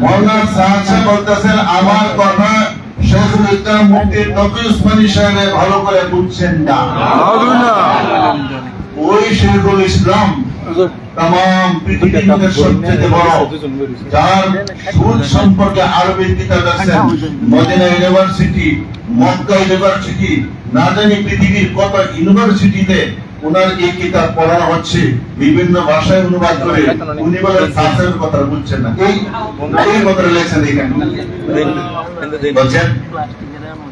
মৌলানা সাহেব বলতেছেন আমার কথা শেখুল ইসলাম উসমানী সাহেব ভালো করে বুঝছেন না। ওই শেখুল ইসলাম তাম পৃথিবীর সবচেয়ে বড় যার সুদ সম্পর্কে আরবি কিতাব আছেন মদিনা ইউনিভার্সিটি মক্কা ইউনিভার্সিটি না জানি পৃথিবীর কত ইউনিভার্সিটিতে ওনার এই কিতাব পড়ানো হচ্ছে বিভিন্ন ভাষায় অনুবাদ করে উনি বলেন সাসের কথা বুঝছেন না এই এই কথা লেখছেন এখানে বলছেন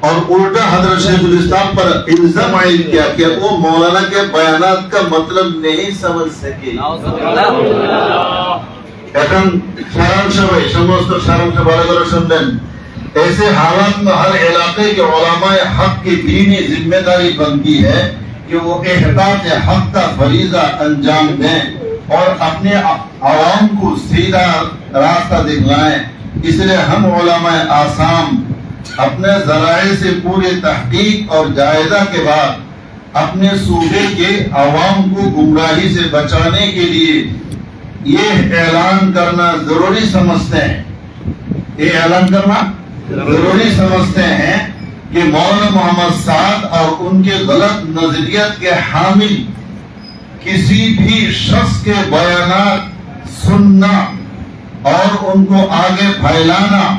اور الٹا حضرت شیخ الاسلام پر الزام عائد کیا کہ وہ مولانا کے بیانات کا مطلب نہیں سمجھ سکے۔ এখন সারাংশভাবে ایسے حالات میں ہر علاقے کے علماء حق کی دینی ذمہ داری بنتی ہے کہ وہ احتاط حق کا فریضہ انجام دیں اور اپنے عوام کو سیدھا راستہ دکھلائیں۔ اس لیے ہم علماء آسام اپنے ذرائع سے پورے تحقیق اور جائزہ کے بعد اپنے صوبے کے عوام کو گمراہی سے بچانے کے لیے یہ اعلان کرنا ضروری سمجھتے ہیں۔ یہ اعلان کرنا ضروری سمجھتے ہیں کہ مولانا محمد سعد اور ان کے غلط نظریت کے حامل کسی بھی شخص کے بیانات سننا اور ان کو آگے پھیلانا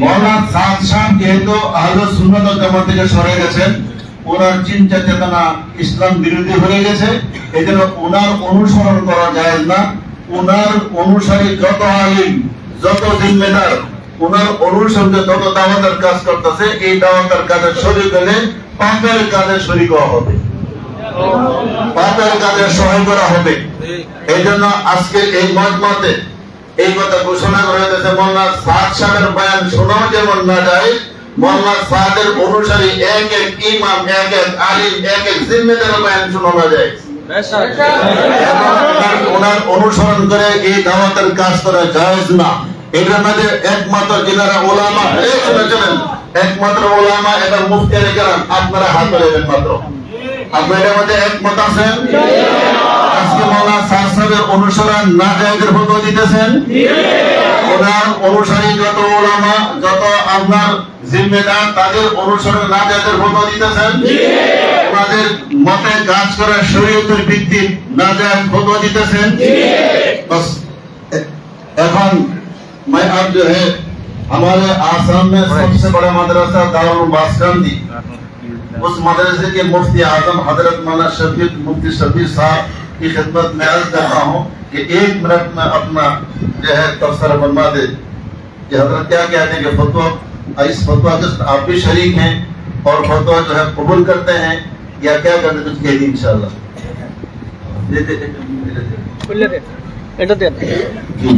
মৌলানা সাদ শাহ যেহেতু আহলে সুন্নত জামাত থেকে সরে গেছেন ওনার চিন্তা চেতনা ইসলাম বিরোধী হয়ে গেছে এজন্য ওনার অনুসরণ করা যায় না ওনার অনুসারী যত আলিম যত জিম্মেদার ওনার অনুসরণে যত দাওয়াতের কাজ করতেছে এই দাওয়াতের কাজে শরীর হলে পাপের কাজে শরীর হওয়া হবে। পাপের কাজে সহায় করা হবে। এই জন্য আজকে এই মজমাতে এই কথা ঘোষণা করা হয়েছে মোল্লা সাদ সাহেবের বয়ান শোনাও যেমন না যায় মোল্লা সাদের অনুসারী এক এক ইমাম এক এক আলিম এক এক জিম্মেদার বয়ান শোনানো যায়। ওনার- ওনার অনুসরণ করে এই দাওয়াতের কাজ করা জায়েজ না। এটার মধ্যে একমাত্র যেনারা ওলামা। চলেন একমাত্র ওলামা এটা মুফতিয়ারে কেরাম আপনারা হাত ধরেবেন মাত্র। আপনারা এটার মধ্যে একমত আছেন? অনুসরণ না জায়গার ফটো দিতেছেন। ওনার অনুসারী যত ওলামা যত আপনার জিম্মেদার তাদের অনুসরণ না জায়গার ফটো দিতেছেন। আপনাদের মতে কাজ করা শরীয়তের ভিত্তি না যায় ফটো দিতেছেন এখন میں اب جو ہے ہمارے آسام میں سب سے بڑا مدرسہ دارالباسکان دی اس مدرسے کے مفتی اعظم حضرت مولانا شفیق مفتی شفیق صاحب کی خدمت میں عرض کرتا ہوں کہ ایک منٹ میں اپنا جو ہے تبصرہ بنوا دے کہ حضرت کیا کہتے ہیں کہ فتویٰ اس فتویٰ جس آپ بھی شریک ہیں اور فتوا جو ہے قبول کرتے ہیں یا کیا کرتے کچھ کہہ دیں انشاءاللہ دے دیتے دے۔ دیتے دے۔ دیتے جی۔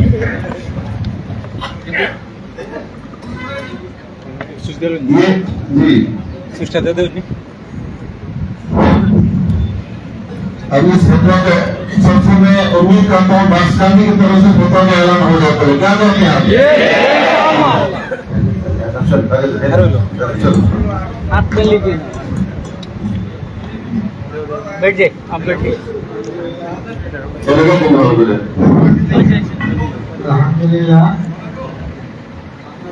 ابھی سب سے میں امید کرتا ہوں بس گاندھی کی طرف سے پتہ کا اعلان ہو جاتا ہے کیا کرتے ہیں آپ ہاتھ کر لیجیے بیٹھ جائے آپ بیٹھ جائیے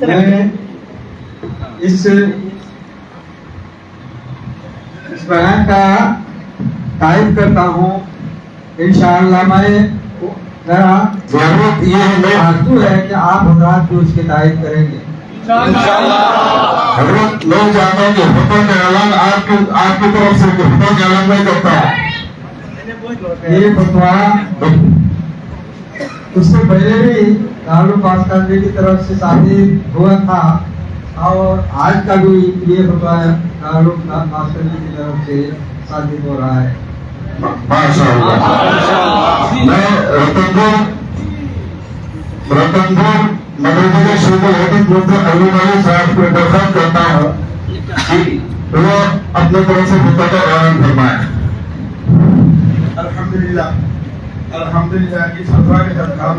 میں اس اس بیان کا تعریف کرتا ہوں۔ انشاءاللہ میں ضرورت یہ ہے کہ آپ حضرات اس کریں گے۔ حضرت لوگ کہ کا اعلان آپ کی آپ کی طرف سے کا اعلان نہیں کرتا یہ فتوا اس سے پہلے بھی دارال پاس کرنے کی طرف سے شادی ہوا تھا۔ اور آج کا بھی یہ فتوا دارال پاس کرنے کی طرف سے شادی ہو رہا ہے۔ میں رتن پور رتن پور مدرسے کے شعبہ حکم مفتی علی علی صاحب کو درخواست کرتا ہوں کہ وہ اپنے طرف سے حکم کا اعلان فرمائیں۔ الحمدللہ الحمدللہ اس فتوا کے ہم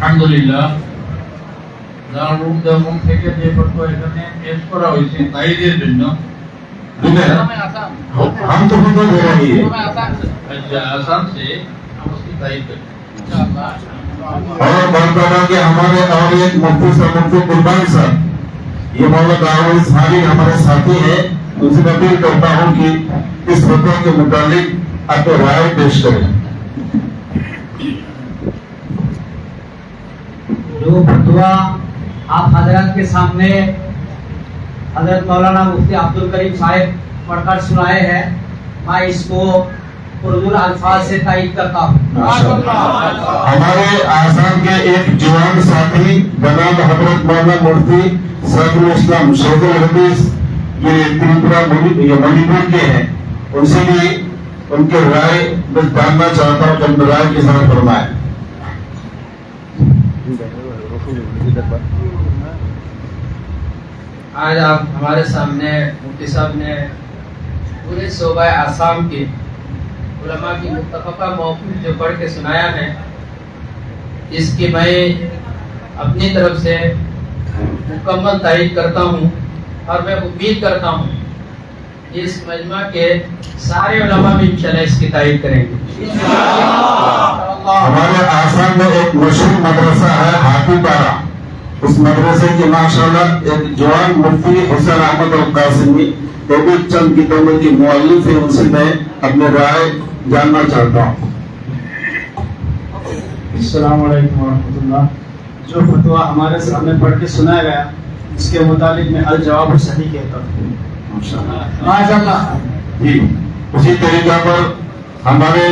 আলহামদুলিল্লাহ। যারা রুম দমন থেকে যে এখানে পেশ করা হয়েছে তাইদের জন্য। ہم تو بھی بول رہے ہیں اور ہمارے اور ایک مفتی صاحب مفتی قربانی صاحب یہ مولا ساری ہمارے ساتھی ہیں ان سے اپیل کرتا ہوں کہ اس فتح کے متعلق اپنے رائے پیش کریں جو فتوا آپ حضرات کے سامنے حضرت مولانا مفتی عبد الکریم صاحب پڑھ کر سنائے ہیں۔ میں اس کو اردو الفاظ سے تائید کرتا ہوں۔ ہمارے آسام کے ایک جوان ساتھی، جناب حضرت مولانا مفتی سیف الاسلام شیخ الحدیث، یہ تریپورہ منی- پور کے ہیں۔ ان سے بھی ان کے رائے میں جاننا چاہتا ہوں کہ ان رائے کے ساتھ فرمائیں۔ آج آپ ہمارے سامنے مفتی صاحب نے پورے صوبہ آسام کے علماء کی متفقہ موقف جو پڑھ کے سنایا ہے، اس کی میں اپنی طرف سے مکمل تائید کرتا ہوں اور میں امید کرتا ہوں اس مجمع کے سارے علماء بھی انشاءاللہ اس کی تائید کریں گے۔ ہمارے آسام میں ایک مشہور مدرسہ ہے ہاتھی پارا۔ اس مدرسے کے ماشاءاللہ ایک جوان مفتی حسین احمد القاسمی وہ بھی چند کتابوں کی مؤلف ہے ان سے میں اپنے رائے جاننا چاہتا ہوں۔ السلام علیکم ورحمۃ اللہ۔ جو فتویٰ ہمارے سامنے پڑھ کے سنایا گیا اس کے مطابق میں الجواب صحیح کہتا ہوں۔ ماشاء اللہ جی اسی طریقہ پر ہمارے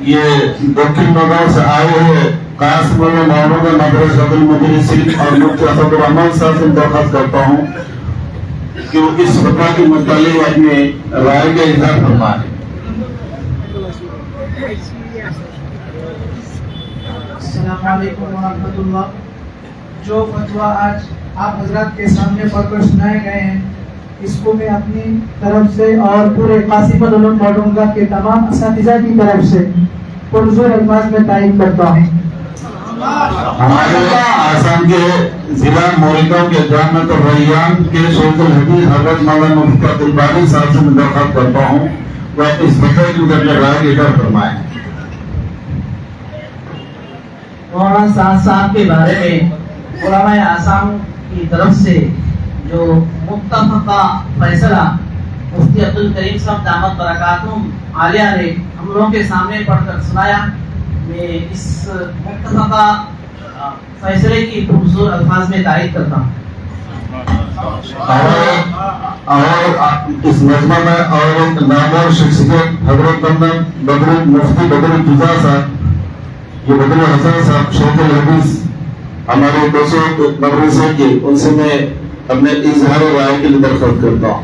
یہ دکن بنگال سے آئے ہوئے قاسم مولانا مدرسہ المدرسین اور مفتی اسد الرحمان صاحب سے درخواست کرتا ہوں کہ وہ اس فتوا کے متعلق اپنے رائے کا اظہار فرمائیں السلام علیکم ورحمۃ اللہ۔ جو فتویٰ آج آپ حضرات کے سامنے پڑھ کر سنائے گئے ہیں، اس کو میں اپنی طرف سے اور پورے قاسم العلوم موڈونگا کے تمام اساتذہ کی طرف سے پرزور الفاظ میں تائید کرتا ہوں۔ ہمارے آسام کے ضلع موریگاؤں کے جامعۃ الریان کے شیخ الحدیث حضرت مولانا مفتی عبد الباری صاحب سے میں درخواست کرتا ہوں۔ وہ اس فتوے کی اپنے رائے کا اظہار فرمائیں مولانا سعد صاحب کے بارے میں علماء آسام کی طرف سے جو متفقہ فیصلہ مفتی عبد الکریم صاحب دامت برکاتم عالیہ نے ہم لوگوں کے سامنے پڑھ کر سنایا میں اس متفقہ فیصلے کی پرزور الفاظ میں تعریف کرتا ہوں۔ اور اس مجمع میں اور ایک نامور شخصیت، حضرت بندن بدر مفتی بدر جزا صاحب یہ بدر حسن صاحب شیخ الحدیث، ہمارے دوستوں مغرب سے کی ان سے میں اپنے اظہار رائے کے لیے درخواست کرتا ہوں۔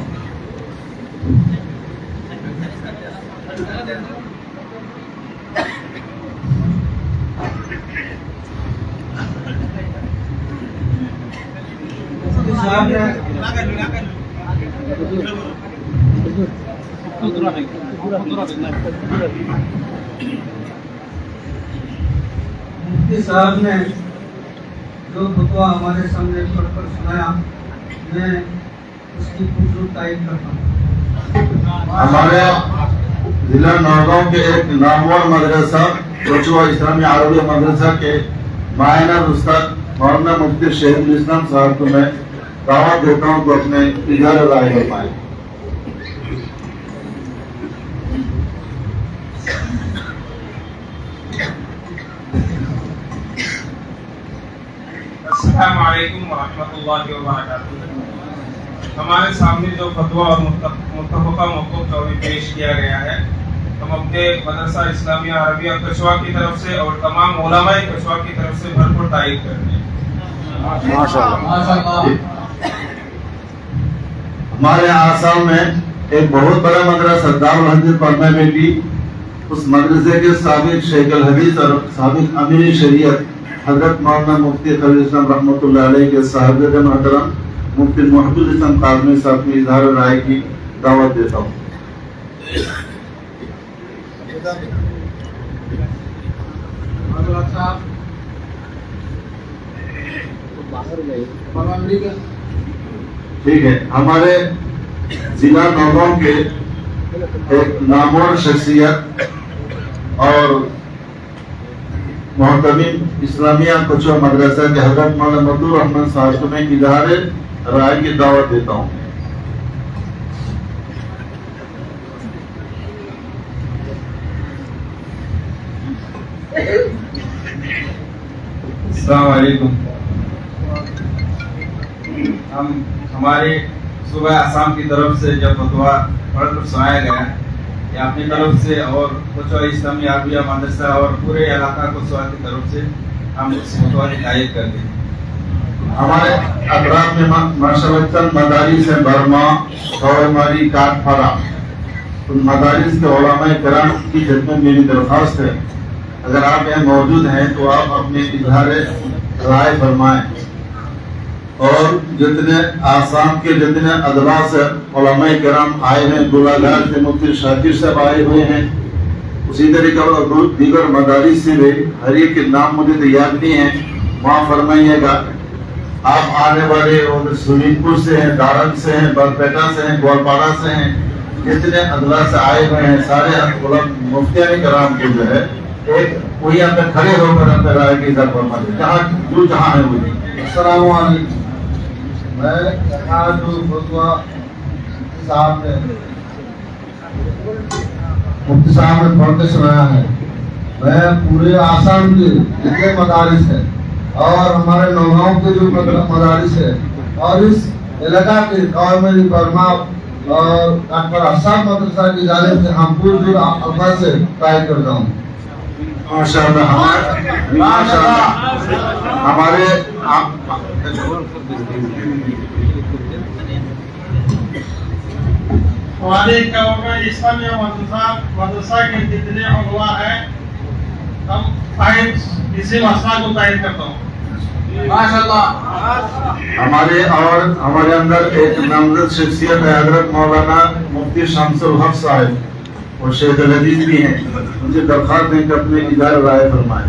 مفتی صاحب نے جو خطبہ ہمارے سامنے پڑھ کر سنایا، میں اس کی خوشبو تعریف کرتا ہوں۔ ہمارے ضلع نوگاؤں کے ایک نامور مدرسہ بچوا اسلامی عربی مدرسہ کے معائنہ استاد مولانا مفتی شہید الاسلام صاحب کو میں تاہم دیوتاؤں کو اپنے ادھر ظاہر ہو پائے السلام علیکم ورحمۃ اللہ وبرکاتہ۔ ہمارے سامنے جو فتویٰ اور متفقہ موقف بھی پیش کیا گیا ہے ہم اپنے مدرسہ اسلامیہ عربیہ کچھوا کی طرف سے اور تمام علماء کچھوا کی طرف سے بھرپور تعریف کرتے ہیں۔ ماشاءاللہ۔ ہمارے آسام میں ایک بہت بڑا مدرہ سردار الحمد پڑھنے میں بھی اس مدرسے کے سابق شیخ الحدیث اور سابق امیر شریعت حضرت مولانا مفتی خلیل اسلام رحمت اللہ علیہ کے صاحب محترم مفتی محبوب اسلم قادمی صاحب کی اظہار رائے کی دعوت دیتا ہوں۔ باہر گئے ٹھیک ہے۔ ہمارے ضلع نوگاؤں کے ایک نامور شخصیت اور محتمین اسلامیہ کچھ مدرسہ کے حضرت مولانا مدو احمد صاحب کو میں اظہار رائے کی دعوت دیتا ہوں۔ السلام علیکم۔ ہم ہمارے صبح آسام کی طرف سے جب فتوا پڑھ کر سنایا گیا یا اپنی طرف سے اور کچھ اسلامی عربیہ مدرسہ اور پورے علاقہ کو سوا کی طرف سے ہم اس فتوا کی تعریف کر دیں۔ ہمارے اطراف میں مشوطن مدارس ہیں، برما سوری کاٹ پھارا ان مدارس کے علماء کرام کی خدمت میری درخواست ہے۔ اگر آپ یہاں موجود ہیں تو آپ اپنے اظہار رائے فرمائیں۔ اور جتنے آسام کے جتنے ادبا سے علماء کرام آئے ہیں گولا گھر سے، مفتی شاکر صاحب آئے ہوئے ہیں۔ اسی طریقے اور دیگر مدارس سے بھی ہر ایک کے نام مجھے تو یاد نہیں ہے وہاں فرمائیے گا۔ آپ آنے والے سوئمنگ پور سے ہیں دارنگ سے ہیں برپیٹا سے ہیں، گوالپاڑا سے ہیں۔ جتنے ادبا سے آئے ہوئے ہیں، سارے مفتیان کرام کے جو ہے، ایک وہی آپ کھڑے ہو کر آپ رائے کی طرف جہاں، جو جہاں ہے وہی السلام علیکم۔ میں احاد الفتوا صاحب نے مفتی صاحب نے پڑھ کے سنایا ہے، میں پورے آسام کے جتنے مدارس ہیں اور ہمارے نوگاؤں کے جو مدارس ہیں اور اس علاقہ کے قوم قومی برما اور ڈاکٹر اشاف مدرسہ کی جانب سے ہم پور جو اللہ سے ٹرائی کرتا ہوں۔ ماشاء اللہ ہمارے ہمارے اور ہمارے اندر ایک نامزد شخصیت ہے، حضرت مولانا مفتی شمس الحق صاحب۔ اور شہد العزیز بھی ہیں۔ مجھے درخواست ہے کہ اپنے ادارہ رائے فرمائے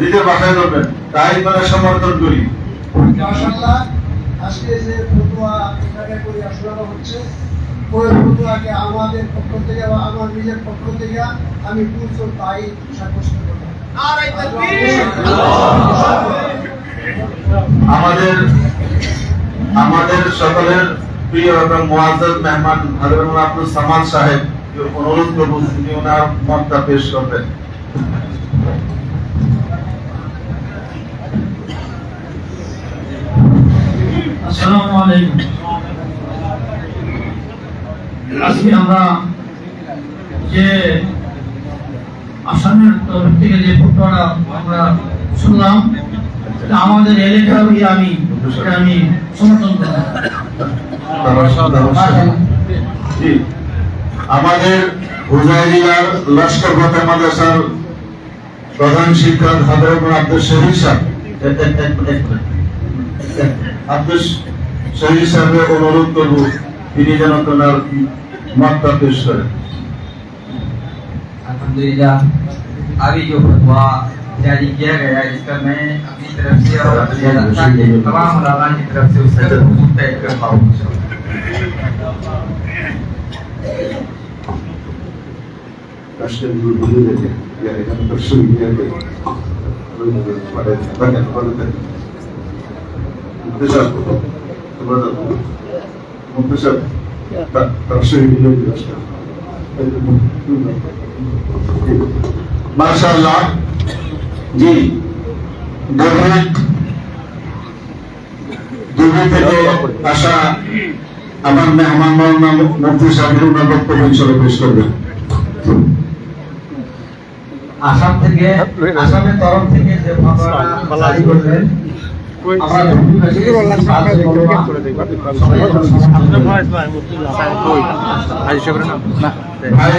নিজের ভাষায় বলবেন তাই মানে সমর্থন করি মাশাআল্লাহ আজকে যে ফতোয়া এখানে করি আসলে হচ্ছে ওই ফতোয়াকে আমাদের পক্ষ থেকে বা আমার নিজের পক্ষ থেকে আমি পূর্ণ তাই সাব্যস্ত করব। নারায়ে তাকবীর আমাদের আমাদের সকলের پی اور اپنا معذر مہمان حضر اللہ آپ کو سمات شاہد جو انہوں کو روز کی انہوں نے موقع پیش کر دے السلام علیکم اسی اللہ یہ اسم نے تو رکھتے کے لیے پھٹوڑا ہم نے سننا ہم نے بھی آمین کہ ہم نے আমাদের হুজাই জেলার লস্কর কোটা মাদ্রাসার প্রধান শিক্ষক হজরত আব্দুল শহীদ সাহেব। আব্দুল শহীদ সাহেবের অনুরোধ করব, তিনি যেন তোনার মতটা পেশ করেন جاری کیا گیا جس کا میں اپنی طرف سے اور اپنے علاقہ کے تمام علماء کی طرف سے اس کا ثبوت طے کرتا ہوں Muhteşem. ماشاء اللہ জি। ডেভিড দিল্লি থেকে আসা আমার মেহমান মৌলানা মুফতি সাহেব ওনার বক্তব্য হিসেবে পেশ করবেন। আসাম থেকে আসামের তরফ থেকে যে ফটোটা জারি করলেন আমরা ধন্যবাদ সবাই ভাই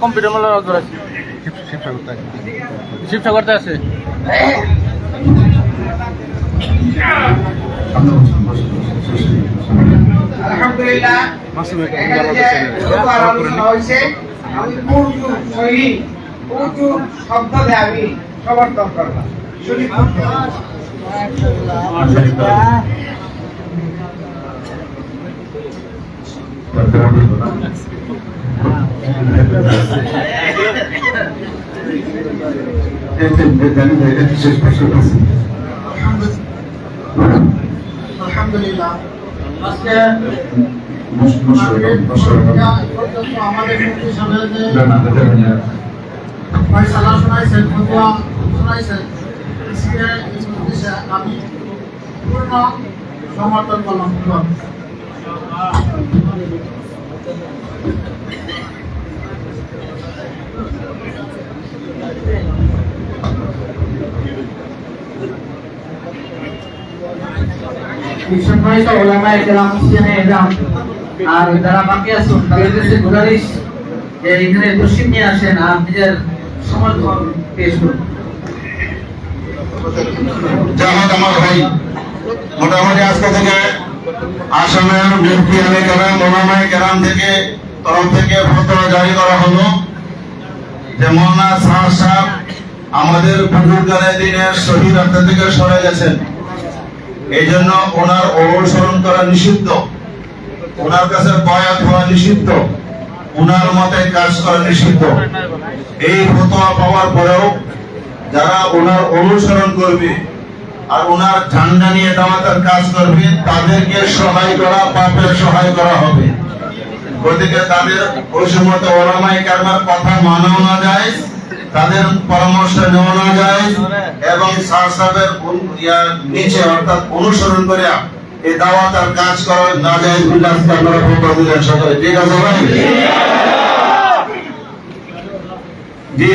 কম্পিউটার মেলার আছে। শিবসাগর করতে আছে। আলহামদুলিল্লাহ। Efendim bedeni de et çeşme şurası. Alhamdulillah. আজকে আমাদের ফয়সালা শোনাইছেন ফতুয়া শোনাইছেন আমি পূর্ণ সমর্থন করলাম সম্মানিত ওলামা একরাম হুসেন একরাম আর যারা বাকি আছেন তাদের কাছে গুজারিশ যে এখানে তসিম নিয়ে আসেন আর নিজের সমর্থন পেশ করুন জামাত আমার ভাই মোটামুটি আজকে থেকে আসামের মুফতি আলী কেরাম মোলামাই কেরাম থেকে তরফ থেকে ফতোয়া জারি করা হলো। যে মৌলানা শাহ সাহেব আমাদের দিনের শহীদ রাস্তা থেকে সরে গেছেন। এই জন্য ওনার অনুসরণ করা নিষিদ্ধ। ওনার কাছে বয়াত হওয়া নিষিদ্ধ। ওনার মতে কাজ করা নিষিদ্ধ। এই ফতোয়া পাওয়ার পরেও যারা ওনার অনুসরণ করবে আর ওনার ঠান্ডা নিয়ে দামাতার কাজ করবে তাদেরকে সহায় করা পাপের সহায় করা হবে। গতিকে তাদের ওই সময় ওলামাই কারবার কথা মানাও না যায় তাদের পরামর্শ নেওয়া না যায় এবং ইয়ার নিচে অর্থাৎ অনুসরণ করে এই দাওয়াত আর কাজ করা না যায় বলে আজকে আপনারা ফতোয়া ঠিক আছে ভাই? জি।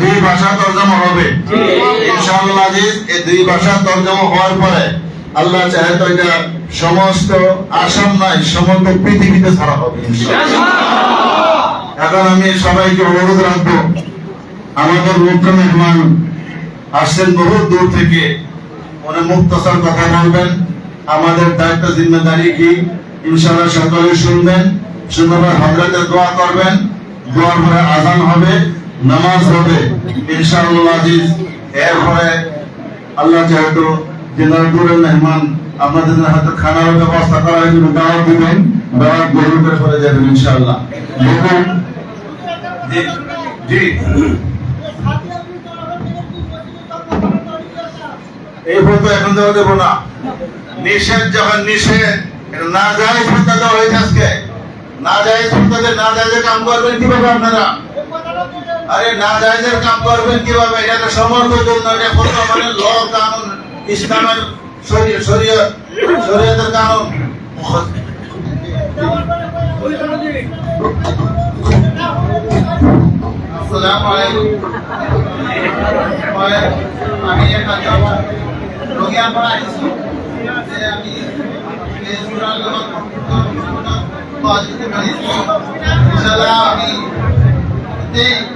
দুই ভাষা তর্জমা হবে। ইনশাআল্লাহ আজিজ এই দুই ভাষা তর্জমা হওয়ার পরে আল্লাহ চাহে তো এটা সমস্ত আসাম নাই সমগ্র পৃথিবীতে ছাড়া হবে এখন আমি সবাইকে অনুরোধ রাখব আমাদের মুখ্য মেহমান আসছেন বহু দূর থেকে উনি মুক্তসর কথা বলবেন আমাদের দায়িত্ব জিম্মেদারি কি ইনশাআল্লাহ সকলে শুনবেন সুন্দরভাবে হজরতের দোয়া করবেন দোয়ার পরে আজান হবে। নামাজ হবে, ইনশাআল্লাহ এরপরে আল্লাহ যেহেতু জেনারেটরের মেহমান, আপনাদের হয়তো খানার ব্যবস্থা করা হয়েছিল দাওয়াত দিবেন, দাওয়াত গ্রহণ করে যাবেন, ইনশাআল্লাহ। দেখুন, জি এই ফটো এখন দেওয়া দেবো না। নিষেধ যখন নিষেধ না যায় ফটো দেওয়া হয়েছে আজকে। না যায় ফটোতে না যায় কাম করবেন কীভাবে আপনারা? আরে না জায়েজের কাম করবেন কীভাবে? এটা তো সমর্থ জন্য এটা ফতোয়া মানে ল কানুন, ইসলামের শরীয় শরীয় শরীয়তের কানুন। আমি আমি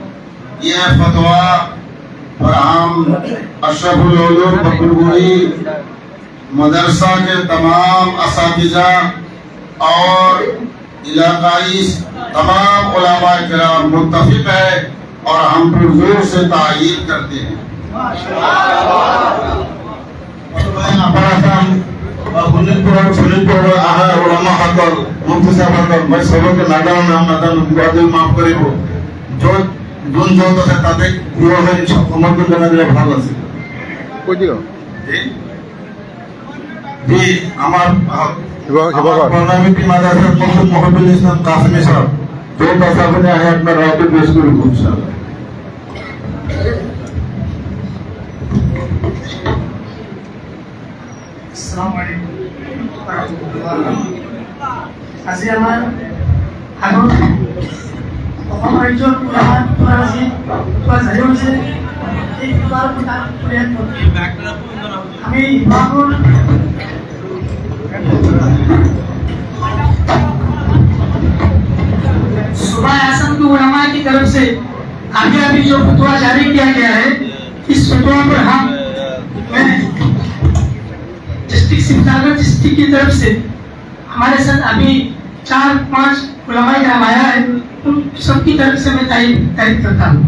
یہ فتویٰ فرحام اشرف العلوم بکرگوئی مدرسہ کے تمام اساتذہ اور علاقائی تمام علماء کرام متفق ہے اور ہم پر زور سے تعین کرتے ہیں۔ جو গুঞ্জন তথা তাদের বিবাহের সমর্থন জানা দিলে ভালো আছে। বুঝলো জি? আমার প্রণামিতি মাদ্রাসার প্রথম আমি আপনার রায়কে পেশ করব ইনশাআল্লাহ আসসালামু আজি আমার অপরাজন প্রহার পরাজিত বা যাই হয়েছে এই প্রকার প্রকার প্রয়াস করছি আমি বাবুর صبح اعظم کے علماء کی طرف سے آگے ابھی جو فتوا جاری کیا گیا ہے اس فتوا پر ہم میں ڈسٹرکٹ سمتاگر ڈسٹرکٹ کی طرف سے ہمارے ساتھ ابھی چار پانچ علماء نام آیا ہے ان سب کی طرف سے میں تعریف کرتا ہوں۔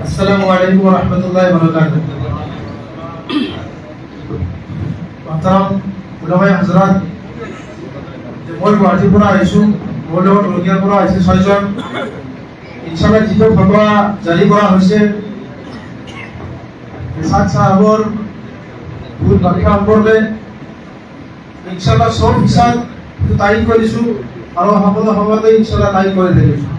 السلام علیکم ورحمۃ اللہ وبرکاتہ۔ محترم، علماء حضرات মই গুৱাহাটীৰ পৰা আহিছোঁ মোৰ লগত ৰঙিয়াৰ পৰা আহিছে ছয়জন ইনচাৰ্জত যিটো ফটোৱা জাৰি কৰা হৈছে চাদ চাহাবৰ ভুল ব্যাখ্যা সম্পৰ্কে ইনশাআল্লাহ চব হিচাপ তাৰিখ কৰিছোঁ আৰু সকলো সময়তে ইনশাআল্লাহ তাৰিখ কৰি থাকিম।